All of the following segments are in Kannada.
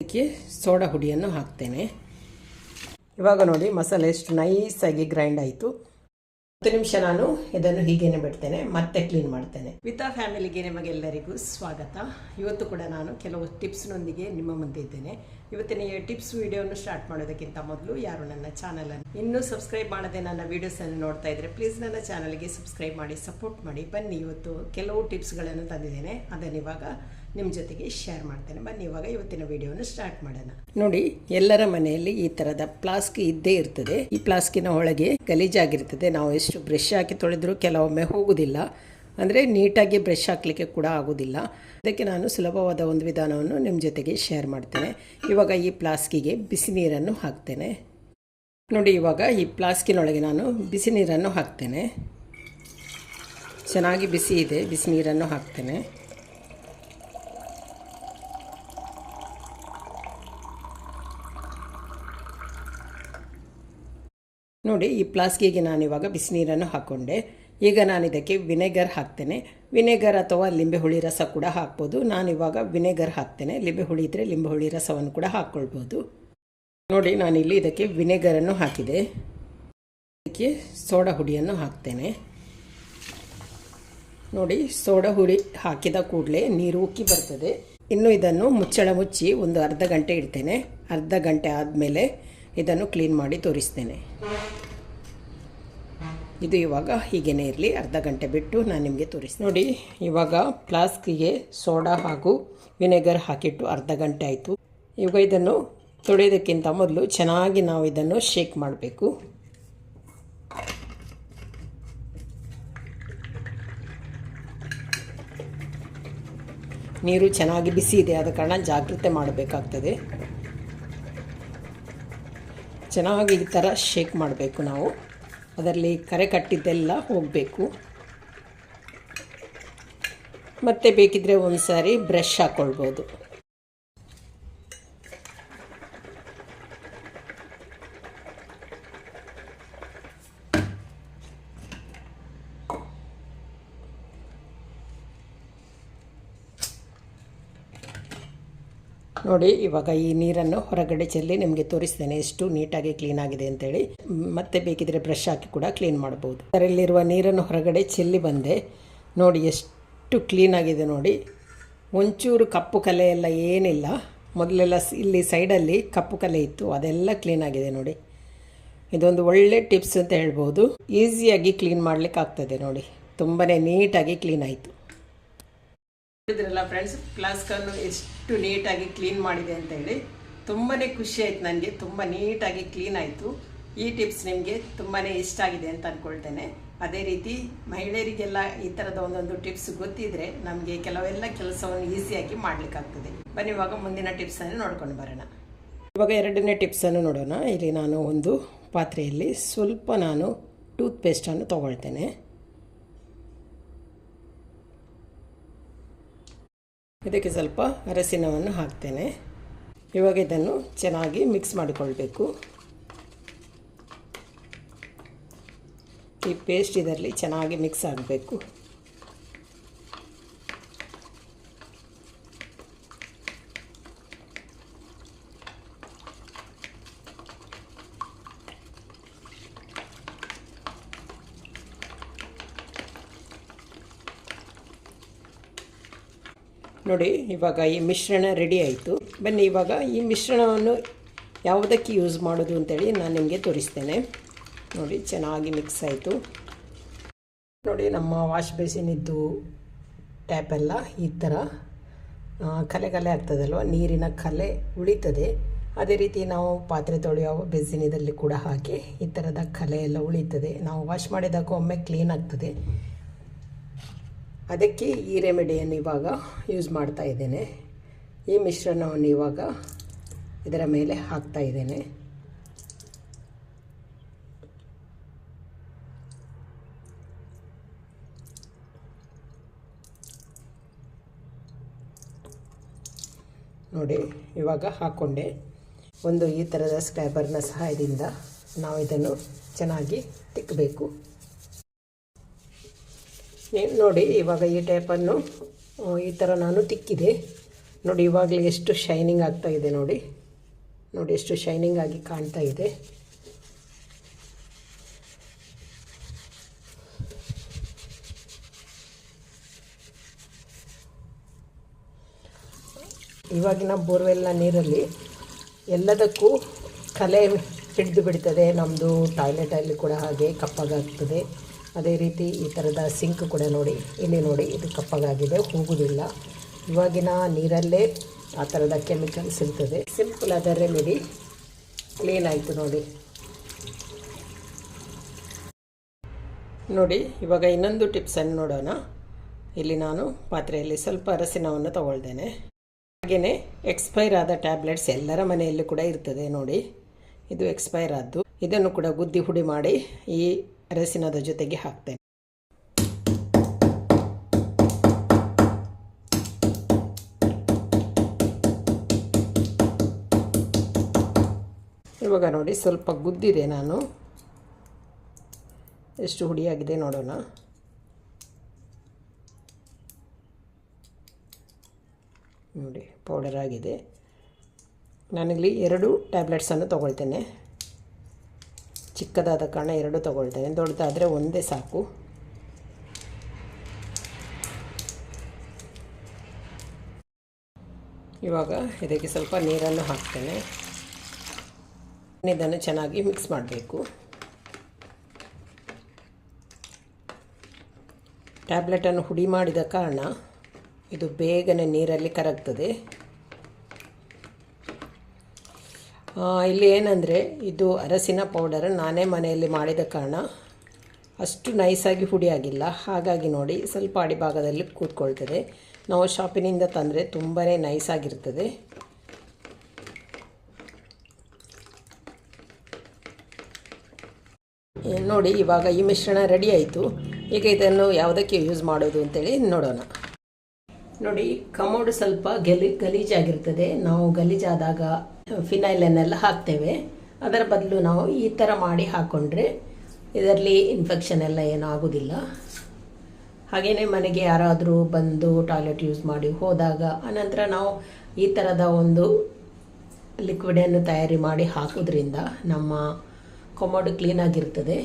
ಅದಕ್ಕೆ ಸೋಡಾ ಹುಡಿಯನ್ನು ಹಾಕ್ತೇನೆ. ಇವಾಗ ನೋಡಿ ಮಸಾಲೆ ಎಷ್ಟು ನೈಸಾಗಿ ಗ್ರೈಂಡ್ ಆಯಿತು. ಹತ್ತು ನಿಮಿಷ ನಾನು ಇದನ್ನು ಹೀಗೇನೆ ಬಿಡ್ತೇನೆ ಮತ್ತೆ ಕ್ಲೀನ್ ಮಾಡ್ತೇನೆ. ವಿತಾ ಫ್ಯಾಮಿಲಿಗೆ ನಿಮಗೆಲ್ಲರಿಗೂ ಸ್ವಾಗತ. ಇವತ್ತು ಕೂಡ ನಾನು ಕೆಲವು ಟಿಪ್ಸ್ನೊಂದಿಗೆ ನಿಮ್ಮ ಮುಂದೆ ಇದ್ದೇನೆ. ಇವತ್ತಿನ ಈ ಟಿಪ್ಸ್ ವಿಡಿಯೋನು ಸ್ಟಾರ್ಟ್ ಮಾಡೋದಕ್ಕಿಂತ ಮೊದಲು ಯಾರು ನನ್ನ ಚಾನಲನ್ನು ಇನ್ನೂ ಸಬ್ಸ್ಕ್ರೈಬ್ ಮಾಡದೆ ನನ್ನ ವೀಡಿಯೋಸನ್ನು ನೋಡ್ತಾ ಇದ್ದರೆ ಪ್ಲೀಸ್ ನನ್ನ ಚಾನಲ್ಗೆ ಸಬ್ಸ್ಕ್ರೈಬ್ ಮಾಡಿ ಸಪೋರ್ಟ್ ಮಾಡಿ. ಬನ್ನಿ ಇವತ್ತು ಕೆಲವು ಟಿಪ್ಸ್ಗಳನ್ನು ತಂದಿದ್ದೇನೆ. ಅದನ್ನು ಇವಾಗ ನಿಮ್ಮ ಜೊತೆಗೆ ಶೇರ್ ಮಾಡ್ತೇನೆ. ಬನ್ನಿ, ಇವಾಗ ಇವತ್ತಿನ ವಿಡಿಯೋನ ಸ್ಟಾರ್ಟ್ ಮಾಡೋಣ. ನೋಡಿ, ಎಲ್ಲರ ಮನೆಯಲ್ಲಿ ಈ ತರದ ಪ್ಲಾಸ್ಕ್ ಇದ್ದೇ ಇರ್ತದೆ. ಈ ಪ್ಲಾಸ್ಕಿನ ಒಳಗೆ ಗಲೀಜಾಗಿರ್ತದೆ. ನಾವು ಎಷ್ಟು ಬ್ರಷ್ ಹಾಕಿ ತೊಳೆದ್ರೂ ಕೆಲವೊಮ್ಮೆ ಹೋಗುದಿಲ್ಲ. ಅಂದರೆ ನೀಟಾಗಿ ಬ್ರಷ್ ಹಾಕಲಿಕ್ಕೆ ಕೂಡ ಆಗೋದಿಲ್ಲ. ಅದಕ್ಕೆ ನಾನು ಸುಲಭವಾದ ಒಂದು ವಿಧಾನವನ್ನು ನಿಮ್ಮ ಜೊತೆಗೆ ಶೇರ್ ಮಾಡ್ತೇನೆ. ಇವಾಗ ಈ ಪ್ಲಾಸ್ಕಿಗೆ ಬಿಸಿ ನೀರನ್ನು ಹಾಕ್ತೇನೆ. ನೋಡಿ, ಇವಾಗ ಈ ಪ್ಲಾಸ್ಕಿನೊಳಗೆ ನಾನು ಬಿಸಿ ನೀರನ್ನು ಹಾಕ್ತೇನೆ. ಚೆನ್ನಾಗಿ ಬಿಸಿ ಇದೆ. ಬಿಸಿ ನೀರನ್ನು ಹಾಕ್ತೇನೆ. ನೋಡಿ, ಈ ಪ್ಲಾಸ್ಕಿಗೆ ನಾನು ಇವಾಗ ಬಿಸಿನೀರನ್ನು ಹಾಕ್ಕೊಂಡೆ ಈಗ ನಾನು ಇದಕ್ಕೆ ವಿನೆಗರ್ ಹಾಕ್ತೇನೆ. ವಿನೆಗರ್ ಅಥವಾ ಲಿಂಬೆ ಹುಳಿ ರಸ ಕೂಡ ಹಾಕ್ಬೋದು. ನಾನು ಇವಾಗ ವಿನೆಗರ್ ಹಾಕ್ತೇನೆ. ಲಿಂಬೆ ಹುಳಿ ಇದ್ದರೆ ಲಿಂಬೆ ಹುಳಿ ರಸವನ್ನು ಕೂಡ ಹಾಕ್ಕೊಳ್ಬೋದು. ನೋಡಿ ನಾನಿಲ್ಲಿ ಇದಕ್ಕೆ ವಿನೆಗರನ್ನು ಹಾಕಿದೆ. ಇದಕ್ಕೆ ಸೋಡಾ ಹುಡಿಯನ್ನು ಹಾಕ್ತೇನೆ. ನೋಡಿ, ಸೋಡಾ ಹುಡಿ ಹಾಕಿದ ಕೂಡಲೇ ನೀರು ಉಕ್ಕಿ ಬರ್ತದೆ. ಇನ್ನು ಇದನ್ನು ಮುಚ್ಚಳ ಮುಚ್ಚಿ ಒಂದು ಅರ್ಧ ಗಂಟೆ ಇಡ್ತೇನೆ. ಅರ್ಧ ಗಂಟೆ ಆದಮೇಲೆ ಇದನ್ನು ಕ್ಲೀನ್ ಮಾಡಿ ತೋರಿಸ್ತೇನೆ. ಇದು ಇವಾಗ ಹೀಗೇನೆ ಇರಲಿ, ಅರ್ಧ ಗಂಟೆ ಬಿಟ್ಟು ನಾನು ನಿಮಗೆ ತೋರಿಸ್ತೀನಿ. ನೋಡಿ, ಇವಾಗ ಫ್ಲಾಸ್ಕಿಗೆ ಸೋಡಾ ಹಾಗೂ ವಿನೆಗರ್ ಹಾಕಿಟ್ಟು ಅರ್ಧ ಗಂಟೆ ಆಯಿತು. ಇವಾಗ ಇದನ್ನು ತೊಳೆಯೋದಕ್ಕಿಂತ ಮೊದಲು ಚೆನ್ನಾಗಿ ನಾವು ಇದನ್ನು ಶೇಕ್ ಮಾಡಬೇಕು. ನೀರು ಚೆನ್ನಾಗಿ ಬಿಸಿ ಇದೆ ಆದ ಕಾರಣ ಜಾಗ್ರತೆ ಮಾಡಬೇಕಾಗ್ತದೆ. ಚೆನ್ನಾಗಿ ಈ ಥರ ಶೇಕ್ ಮಾಡಬೇಕು ನಾವು. ಅದರಲ್ಲಿ ಕರೆ ಕಟ್ಟಿದ್ದೆಲ್ಲ ಹೋಗಬೇಕು. ಮತ್ತೆ ಬೇಕಿದ್ದರೆ ಒಂದು ಸಾರಿ ಬ್ರಷ್ ಹಾಕ್ಕೊಳ್ಬೋದು ನೋಡಿ, ಇವಾಗ ಈ ನೀರನ್ನು ಹೊರಗಡೆ ಚೆಲ್ಲಿ ನಿಮಗೆ ತೋರಿಸ್ತೇನೆ ಎಷ್ಟು ನೀಟಾಗಿ ಕ್ಲೀನ್ ಆಗಿದೆ ಅಂತೇಳಿ. ಮತ್ತೆ ಬೇಕಿದ್ರೆ ಬ್ರಷ್ ಹಾಕಿ ಕೂಡ ಕ್ಲೀನ್ ಮಾಡ್ಬೋದು ಅದರಲ್ಲಿರುವ ನೀರನ್ನು ಹೊರಗಡೆ ಚೆಲ್ಲಿ ಬಂದೆ. ನೋಡಿ, ಎಷ್ಟು ಕ್ಲೀನ್ ಆಗಿದೆ ನೋಡಿ. ಒಂಚೂರು ಕಪ್ಪು ಕಲೆ ಎಲ್ಲ ಏನಿಲ್ಲ. ಮೊದಲೆಲ್ಲ ಇಲ್ಲಿ ಸೈಡಲ್ಲಿ ಕಪ್ಪು ಕಲೆ ಇತ್ತು. ಅದೆಲ್ಲ ಕ್ಲೀನ್ ಆಗಿದೆ ನೋಡಿ. ಇದೊಂದು ಒಳ್ಳೆ ಟಿಪ್ಸ್ ಅಂತ ಹೇಳ್ಬೋದು. ಈಸಿಯಾಗಿ ಕ್ಲೀನ್ ಮಾಡಲಿಕ್ಕೆ ಆಗ್ತದೆ ನೋಡಿ. ತುಂಬಾ ನೀಟಾಗಿ ಕ್ಲೀನ್ ಆಯಿತು. ನೋಡಿದ್ರಲ್ಲ ಫ್ರೆಂಡ್ಸ್ ಫ್ಲಾಸ್ಕನ್ನು ಎಷ್ಟು ನೀಟಾಗಿ ಕ್ಲೀನ್ ಮಾಡಿದೆ ಅಂತ ಹೇಳಿ ತುಂಬಾ ಖುಷಿ ಆಯ್ತು ನನಗೆ ತುಂಬ ನೀಟಾಗಿ ಕ್ಲೀನ್ ಆಯಿತು. ಈ ಟಿಪ್ಸ್ ನಿಮಗೆ ತುಂಬಾ ಇಷ್ಟ ಆಗಿದೆ ಅಂತ ಅಂದ್ಕೊಳ್ತೇನೆ ಅದೇ ರೀತಿ ಮಹಿಳೆಯರಿಗೆಲ್ಲ ಈ ಥರದ ಒಂದೊಂದು ಟಿಪ್ಸ್ ಗೊತ್ತಿದ್ರೆ ನಮಗೆ ಕೆಲವೆಲ್ಲ ಕೆಲಸವನ್ನು ಈಸಿಯಾಗಿ ಮಾಡಲಿಕ್ಕಾಗ್ತದೆ. ಬನ್ನಿ, ಇವಾಗ ಮುಂದಿನ ಟಿಪ್ಸನ್ನು ನೋಡ್ಕೊಂಡು ಬರೋಣ. ಇವಾಗ ಎರಡನೇ ಟಿಪ್ಸನ್ನು ನೋಡೋಣ. ಇಲ್ಲಿ ನಾನು ಒಂದು ಪಾತ್ರೆಯಲ್ಲಿ ಸ್ವಲ್ಪ ನಾನು ಟೂತ್ ಪೇಸ್ಟನ್ನು ತೊಗೊಳ್ತೇನೆ. ಇದಕ್ಕೆ ಸ್ವಲ್ಪ ಅರಸಿನವನ್ನು ಹಾಕ್ತೇನೆ. ಇವಾಗ ಇದನ್ನು ಚೆನ್ನಾಗಿ ಮಿಕ್ಸ್ ಮಾಡಿಕೊಳ್ಬೇಕು. ಈ ಪೇಸ್ಟ್ ಇದರಲ್ಲಿ ಚೆನ್ನಾಗಿ ಮಿಕ್ಸ್ ಆಗಬೇಕು. ನೋಡಿ, ಇವಾಗ ಈ ಮಿಶ್ರಣ ರೆಡಿ ಆಯಿತು. ಬನ್ನಿ, ಇವಾಗ ಈ ಮಿಶ್ರಣವನ್ನು ಯಾವುದಕ್ಕೆ ಯೂಸ್ ಮಾಡೋದು ಅಂತೇಳಿ ನಾನು ನಿಮಗೆ ತೋರಿಸ್ತೇನೆ. ನೋಡಿ, ಚೆನ್ನಾಗಿ ಮಿಕ್ಸ್ ಆಯಿತು. ನೋಡಿ, ನಮ್ಮ ವಾಶ್ ಬೇಸಿನಿದ್ದು ಟ್ಯಾಪೆಲ್ಲ ಈ ಥರ ಕಲೆ ಕಲೆ ಆಗ್ತದಲ್ವ? ನೀರಿನ ಕಲೆ ಉಳಿತದೆ. ಅದೇ ರೀತಿ ನಾವು ಪಾತ್ರೆ ತೊಳೆಯುವ ಇದರಲ್ಲಿ ಕೂಡ ಹಾಕಿ ಈ ಥರದ ಕಲೆ ಎಲ್ಲ ಉಳಿತದೆ. ನಾವು ವಾಶ್ ಮಾಡಿದಾಗ ಒಮ್ಮೆ ಕ್ಲೀನ್ ಆಗ್ತದೆ. ಅದಕ್ಕೆ ಈ ರೆಮಿಡಿಯನ್ನು ಇವಾಗ ಯೂಸ್ ಮಾಡ್ತಾ ಇದ್ದೇನೆ. ಈ ಮಿಶ್ರಣವನ್ನು ಇವಾಗ ಇದರ ಮೇಲೆ ಹಾಕ್ತಾ ಇದ್ದೇನೆ. ನೋಡಿ, ಇವಾಗ ಹಾಕ್ಕೊಂಡೆ ಒಂದು ಈ ಥರದ ಸ್ಕ್ರ್ಯಾಬರ್ನ ಸಹಾಯದಿಂದ ನಾವು ಇದನ್ನು ಚೆನ್ನಾಗಿ ತಿಕ್ಕಬೇಕು ನೋಡಿ, ಇವಾಗ ಈ ಟೈಪನ್ನು ಈ ಥರ ನಾನು ತಿಕ್ಕಿದೆ. ನೋಡಿ, ಇವಾಗಲೇ ಎಷ್ಟು ಶೈನಿಂಗ್ ಆಗ್ತಾ ಇದೆ ನೋಡಿ. ನೋಡಿ, ಎಷ್ಟು ಶೈನಿಂಗ್ ಆಗಿ ಕಾಣ್ತಾ ಇದೆ. ಇವಾಗಿನ ಬೋರ್ವೆಲ್ನ ನೀರಲ್ಲಿ ಎಲ್ಲದಕ್ಕೂ ಕಲೆ ಹಿಡಿದು ಬಿಡ್ತದೆ. ನಮ್ಮದು ಟಾಯ್ಲೆಟಲ್ಲಿ ಕೂಡ ಹಾಗೆ ಕಪ್ಪಗಾಗ್ತದೆ ಅದೇ ರೀತಿ ಈ ಥರದ ಸಿಂಕ್ ಕೂಡ ನೋಡಿ, ಇಲ್ಲಿ ನೋಡಿ ಇದು ಕಪ್ಪಗಾಗಿದೆ ಹೋಗುವುದಿಲ್ಲ ಇವಾಗಿನ ನೀರಲ್ಲೇ ಆ ಥರದ ಕೆಮಿಕಲ್ಸ್ ಇರ್ತದೆ ಸಿಂಪಲ್ ಆದ ರೆಮಿಡಿ ಕ್ಲೀನ್ ಆಯಿತು ನೋಡಿ. ನೋಡಿ, ಇವಾಗ ಇನ್ನೊಂದು ಟಿಪ್ಸನ್ನು ನೋಡೋಣ. ಇಲ್ಲಿ ನಾನು ಪಾತ್ರೆಯಲ್ಲಿ ಸ್ವಲ್ಪ ಅರಸಿನವನ್ನು ತಗೊಳ್ತೇನೆ. ಹಾಗೆಯೇ ಎಕ್ಸ್ಪೈರ್ ಆದ ಟ್ಯಾಬ್ಲೆಟ್ಸ್ ಎಲ್ಲರ ಮನೆಯಲ್ಲೂ ಕೂಡ ಇರ್ತದೆ ನೋಡಿ. ಇದು ಎಕ್ಸ್ಪೈರ್ ಆದ್ದು. ಇದನ್ನು ಕೂಡ ಗುದ್ದಿ ಹುಡಿ ಮಾಡಿ ಈ ಅರಸಿನದ ಜೊತೆಗೆ ಹಾಕ್ತೇನೆ. ಇವಾಗ ನೋಡಿ ಸ್ವಲ್ಪ ಗುದ್ದಿದೆ ನಾನು. ಎಷ್ಟು ಹುಡಿಯಾಗಿದೆ ನೋಡೋಣ. ನೋಡಿ ಪೌಡರ್ ಆಗಿದೆ. ನಾನಿಲ್ಲಿ ಎರಡು ಟ್ಯಾಬ್ಲೆಟ್ಸನ್ನು ತೊಗೊಳ್ತೇನೆ. ಚಿಕ್ಕದಾದ ಕಾರಣ ಎರಡು ತಗೊಳ್ತೇನೆ. ದೊಡ್ಡದಾದರೆ ಒಂದೇ ಸಾಕು. ಇವಾಗ ಇದಕ್ಕೆ ಸ್ವಲ್ಪ ನೀರನ್ನು ಹಾಕ್ತೇನೆ. ಇದನ್ನು ಚೆನ್ನಾಗಿ ಮಿಕ್ಸ್ ಮಾಡಬೇಕು. ಟ್ಯಾಬ್ಲೆಟನ್ನು ಹುಡಿ ಮಾಡಿದ ಕಾರಣ ಇದು ಬೇಗನೆ ನೀರಲ್ಲಿ ಕರಗ್ತದೆ. ಇಲ್ಲಿ ಏನಂದರೆ, ಇದು ಅರಸಿನ ಪೌಡರ್ ನಾನೇ ಮನೆಯಲ್ಲಿ ಮಾಡಿದ ಕಾರಣ ಅಷ್ಟು ನೈಸಾಗಿ ಹುಡಿಯಾಗಿಲ್ಲ ಹಾಗಾಗಿ ನೋಡಿ, ಸ್ವಲ್ಪ ಅಡಿಭಾಗದಲ್ಲಿ ಕೂತ್ಕೊಳ್ತದೆ. ನಾವು ಶಾಪಿನಿಂದ ತಂದರೆ ತುಂಬಾ ನೈಸಾಗಿರ್ತದೆ ನೋಡಿ, ಇವಾಗ ಈ ಮಿಶ್ರಣ ರೆಡಿ ಆಯಿತು. ಈಗ ಇದನ್ನು ಯಾವುದಕ್ಕೆ ಯೂಸ್ ಮಾಡೋದು ಅಂತೇಳಿ ನೋಡೋಣ. ನೋಡಿ, ಕಮೋಡ್ ಸ್ವಲ್ಪ ಗಲಿ, ಗಲೀಜಾಗಿರ್ತದೆ. ನಾವು ಗಲೀಜಾದಾಗ ಫಿನೈಲನ್ನೆಲ್ಲ ಹಾಕ್ತೇವೆ. ಅದರ ಬದಲು ನಾವು ಈ ಥರ ಮಾಡಿ ಹಾಕ್ಕೊಂಡ್ರೆ ಇದರಲ್ಲಿ ಇನ್ಫೆಕ್ಷನ್ ಎಲ್ಲ ಏನೂ ಆಗೋದಿಲ್ಲ. ಹಾಗೆಯೇ ಮನೆಗೆ ಯಾರಾದರೂ ಬಂದು ಟಾಯ್ಲೆಟ್ ಯೂಸ್ ಮಾಡಿ ಹೋದಾಗ ಆನಂತರ ನಾವು ಈ ಥರದ ಒಂದು ಲಿಕ್ವಿಡನ್ನು ತಯಾರಿ ಮಾಡಿ ಹಾಕೋದ್ರಿಂದ ನಮ್ಮ ಕೊಮೋಡು ಕ್ಲೀನಾಗಿರ್ತದೆ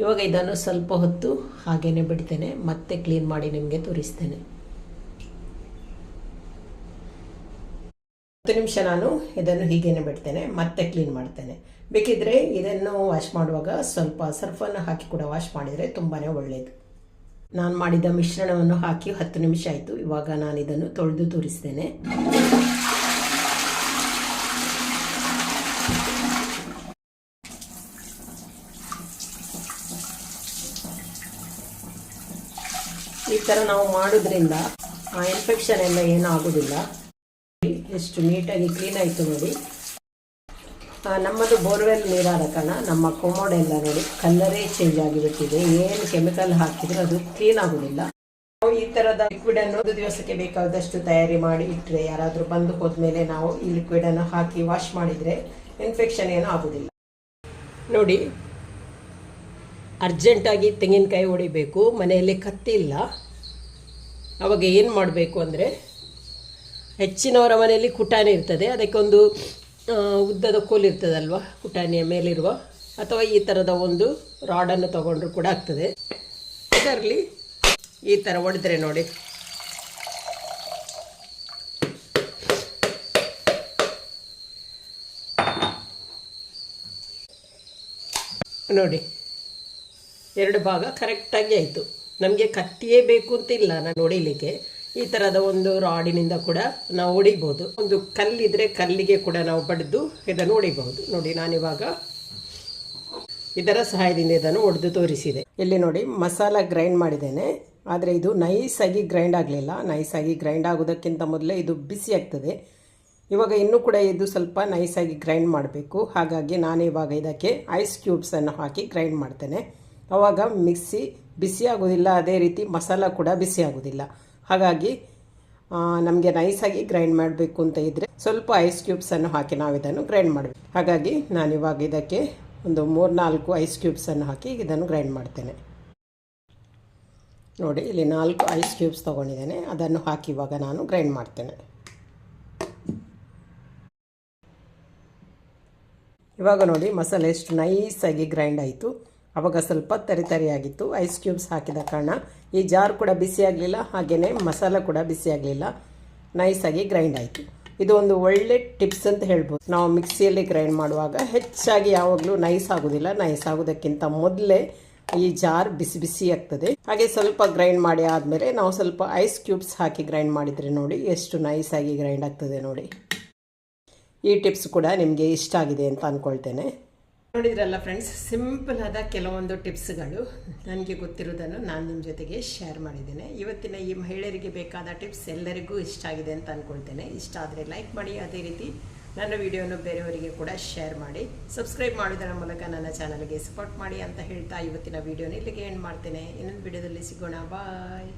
ಇವಾಗ ಇದನ್ನು ಸ್ವಲ್ಪ ಹೊತ್ತು ಹಾಗೆಯೇ ಬಿಡ್ತೇನೆ. ಮತ್ತೆ ಕ್ಲೀನ್ ಮಾಡಿ ನಿಮಗೆ ತೋರಿಸ್ತೇನೆ. ಹತ್ತು ನಿಮಿಷ ನಾನು ಇದನ್ನು ಹೀಗೇನೆ ಬಿಡ್ತೇನೆ, ಮತ್ತೆ ಕ್ಲೀನ್ ಮಾಡ್ತೇನೆ. ಬೇಕಿದ್ರೆ ಇದನ್ನು ವಾಶ್ ಮಾಡುವಾಗ ಸ್ವಲ್ಪ ಸರ್ಫನ್ನು ಹಾಕಿ ಕೂಡ ವಾಶ್ ಮಾಡಿದರೆ ತುಂಬಾ ಒಳ್ಳೆಯದು ನಾನು ಮಾಡಿದ ಮಿಶ್ರಣವನ್ನು ಹಾಕಿ ಹತ್ತು ನಿಮಿಷ ಆಯಿತು. ಇವಾಗ ನಾನು ಇದನ್ನು ತೊಳೆದು ತೋರಿಸ್ತೇನೆ. ಈ ಥರ ನಾವು ಮಾಡೋದ್ರಿಂದ ಆ ಇನ್ಫೆಕ್ಷನ್ ಎಲ್ಲ ಏನೂ ಆಗೋದಿಲ್ಲ ಎಷ್ಟು ನೀಟಾಗಿ ಕ್ಲೀನ್ ಆಯಿತು ನೋಡಿ. ನಮ್ಮದು ಬೋರ್ವೆಲ್ ನೀರಾದ ಕಾರಣ ನಮ್ಮ ಕೊಮೋಡ್ ಎಲ್ಲ ನೋಡಿ ಕಲ್ಲರೇ ಚೇಂಜ್ ಆಗಿಬಿಟ್ಟಿದೆ. ಏನು ಕೆಮಿಕಲ್ ಹಾಕಿದ್ರೆ ಅದು ಕ್ಲೀನ್ ಆಗೋದಿಲ್ಲ. ನಾವು ಈ ಥರದ ಲಿಕ್ವಿಡ್ ಅನ್ನು ಒಂದು ದಿವಸಕ್ಕೆ ಬೇಕಾದಷ್ಟು ತಯಾರಿ ಮಾಡಿ ಇಟ್ಟರೆ ಯಾರಾದರೂ ಬಂದು ಹೋದ್ಮೇಲೆ ನಾವು ಈ ಲಿಕ್ವಿಡ್ ಅನ್ನು ಹಾಕಿ ವಾಶ್ ಮಾಡಿದರೆ ಇನ್ಫೆಕ್ಷನ್ ಏನೂ ಆಗೋದಿಲ್ಲ. ನೋಡಿ ಅರ್ಜೆಂಟಾಗಿ ತೆಂಗಿನಕಾಯಿ ಹೊಡಿಬೇಕು, ಮನೆಯಲ್ಲಿ ಕತ್ತಿಲ್ಲ. ಅವಾಗ ಏನು ಮಾಡಬೇಕು ಅಂದರೆ ಹೆಚ್ಚಿನವರ ಮನೆಯಲ್ಲಿ ಕುಟಾಣಿ ಇರ್ತದೆ. ಅದಕ್ಕೊಂದು ಉದ್ದದ ಕೋಲು ಇರ್ತದಲ್ವ? ಕುಟಾಣಿಯ ಮೇಲಿರುವ, ಅಥವಾ ಈ ಥರದ ಒಂದು ರಾಡನ್ನು ತಗೊಂಡ್ರು ಕೂಡ ಆಗ್ತದೆ. ಇದರಲ್ಲಿ ಈ ಥರ ಒಡೆದ್ರೆ ನೋಡಿ. ನೋಡಿ, ಎರಡು ಭಾಗ ಕರೆಕ್ಟಾಗಿ ಆಯಿತು. ನಮಗೆ ಕತ್ತಿಯೇ ಬೇಕು ಅಂತಿಲ್ಲ ನಾನು ಹೊಡಿಲಿಕ್ಕೆ ಈ ಥರದ ಒಂದು ರಾಡಿನಿಂದ ಕೂಡ ನಾವು ಹೊಡಿಬಹುದು ಒಂದು ಕಲ್ಲಿದ್ರೆ ಕಲ್ಲಿಗೆ ಕೂಡ ನಾವು ಬಡಿದು ಇದನ್ನು ಹೊಡಿಬಹುದು. ನೋಡಿ, ನಾನಿವಾಗ ಇದರ ಸಹಾಯದಿಂದ ಇದನ್ನು ಒಡೆದು ತೋರಿಸಿದೆ. ಇಲ್ಲಿ ನೋಡಿ, ಮಸಾಲ ಗ್ರೈಂಡ್ ಮಾಡಿದ್ದೇನೆ. ಆದರೆ ಇದು ನೈಸಾಗಿ ಗ್ರೈಂಡ್ ಆಗಲಿಲ್ಲ. ನೈಸಾಗಿ ಗ್ರೈಂಡ್ ಆಗೋದಕ್ಕಿಂತ ಮೊದಲೇ ಇದು ಬಿಸಿ ಆಗ್ತದೆ. ಇವಾಗ ಇನ್ನೂ ಕೂಡ ಇದು ಸ್ವಲ್ಪ ನೈಸಾಗಿ ಗ್ರೈಂಡ್ ಮಾಡಬೇಕು. ಹಾಗಾಗಿ ನಾನು ಇವಾಗ ಇದಕ್ಕೆ ಐಸ್ ಕ್ಯೂಬ್ಸನ್ನು ಹಾಕಿ ಗ್ರೈಂಡ್ ಮಾಡ್ತೇನೆ. ಆವಾಗ ಮಿಕ್ಸಿ ಬಿಸಿ ಆಗೋದಿಲ್ಲ ಅದೇ ರೀತಿ ಮಸಾಲ ಕೂಡ ಬಿಸಿ ಆಗೋದಿಲ್ಲ ಹಾಗಾಗಿ ನಮಗೆ ನೈಸಾಗಿ ಗ್ರೈಂಡ್ ಮಾಡಬೇಕು ಅಂತ ಇದ್ದರೆ ಸ್ವಲ್ಪ ಐಸ್ ಕ್ಯೂಬ್ಸನ್ನು ಹಾಕಿ ನಾವು ಇದನ್ನು ಗ್ರೈಂಡ್ ಮಾಡಬೇಕು. ಹಾಗಾಗಿ ನಾನು ಇವಾಗ ಇದಕ್ಕೆ ಒಂದು ಮೂರು ನಾಲ್ಕು ಐಸ್ ಕ್ಯೂಬ್ಸನ್ನು ಹಾಕಿ ಇದನ್ನು ಗ್ರೈಂಡ್ ಮಾಡ್ತೇನೆ. ನೋಡಿ, ಇಲ್ಲಿ ನಾಲ್ಕು ಐಸ್ ಕ್ಯೂಬ್ಸ್ ತೊಗೊಂಡಿದ್ದೇನೆ. ಅದನ್ನು ಹಾಕಿ ಇವಾಗ ನಾನು ಗ್ರೈಂಡ್ ಮಾಡ್ತೇನೆ. ಇವಾಗ ನೋಡಿ, ಮಸಾಲೆ ಎಷ್ಟು ನೈಸಾಗಿ ಗ್ರೈಂಡ್ ಆಯಿತು. ಆವಾಗ ಸ್ವಲ್ಪ ತರಿ ಆಗಿತ್ತು ಐಸ್ ಕ್ಯೂಬ್ಸ್ ಹಾಕಿದ ಕಾರಣ ಈ ಜಾರ್ ಕೂಡ ಬಿಸಿ ಆಗಲಿಲ್ಲ ಹಾಗೆಯೇ ಮಸಾಲ ಕೂಡ ಬಿಸಿ ಆಗಲಿಲ್ಲ. ನೈಸಾಗಿ ಗ್ರೈಂಡ್ ಆಯಿತು. ಇದು ಒಂದು ಒಳ್ಳೆ ಟಿಪ್ಸ್ ಅಂತ ಹೇಳ್ಬೋದು. ನಾವು ಮಿಕ್ಸಿಯಲ್ಲಿ ಗ್ರೈಂಡ್ ಮಾಡುವಾಗ ಹೆಚ್ಚಾಗಿ ಯಾವಾಗಲೂ ನೈಸ್ ಆಗೋದಿಲ್ಲ. ನೈಸ್ ಆಗೋದಕ್ಕಿಂತ ಮೊದಲೇ ಈ ಜಾರ್ ಬಿಸಿ ಬಿಸಿ ಆಗ್ತದೆ. ಹಾಗೆ ಸ್ವಲ್ಪ ಗ್ರೈಂಡ್ ಮಾಡಿ ಆದಮೇಲೆ ನಾವು ಸ್ವಲ್ಪ ಐಸ್ ಕ್ಯೂಬ್ಸ್ ಹಾಕಿ ಗ್ರೈಂಡ್ ಮಾಡಿದರೆ ನೋಡಿ ಎಷ್ಟು ನೈಸಾಗಿ ಗ್ರೈಂಡ್ ಆಗ್ತದೆ ನೋಡಿ. ಈ ಟಿಪ್ಸ್ ಕೂಡ ನಿಮಗೆ ಇಷ್ಟ ಆಗಿದೆ ಅಂತ ಅಂದ್ಕೊಳ್ತೇನೆ ನೋಡಿದ್ರಲ್ಲ ಫ್ರೆಂಡ್ಸ್ ಸಿಂಪಲ್ ಆದ ಕೆಲವೊಂದು ಟಿಪ್ಸ್ಗಳು ನನಗೆ ಗೊತ್ತಿರೋದನ್ನು ನಾನು ನಿಮ್ಮ ಜೊತೆಗೆ ಶೇರ್ ಮಾಡಿದ್ದೇನೆ. ಇವತ್ತಿನ ಈ ಮಹಿಳೆಯರಿಗೆ ಬೇಕಾದ ಟಿಪ್ಸ್ ಎಲ್ಲರಿಗೂ ಇಷ್ಟ ಆಗಿದೆ ಅಂತ ಅಂದ್ಕೊಳ್ತೇನೆ ಇಷ್ಟ ಆದರೆ ಲೈಕ್ ಮಾಡಿ, ಅದೇ ರೀತಿ ನನ್ನ ವಿಡಿಯೋನು ಬೇರೆಯವರಿಗೆ ಕೂಡ ಶೇರ್ ಮಾಡಿ. ಸಬ್ಸ್ಕ್ರೈಬ್ ಮಾಡೋದರ ಮೂಲಕ ನನ್ನ ಚಾನಲ್ಗೆ ಸಪೋರ್ಟ್ ಮಾಡಿ ಅಂತ ಹೇಳ್ತಾ ಇವತ್ತಿನ ವಿಡಿಯೋನ ಇಲ್ಲಿಗೆ ಎಂಡ್ ಮಾಡ್ತೇನೆ. ಇನ್ನೊಂದು ವಿಡಿಯೋದಲ್ಲಿ ಸಿಗೋಣ. ಬಾಯ್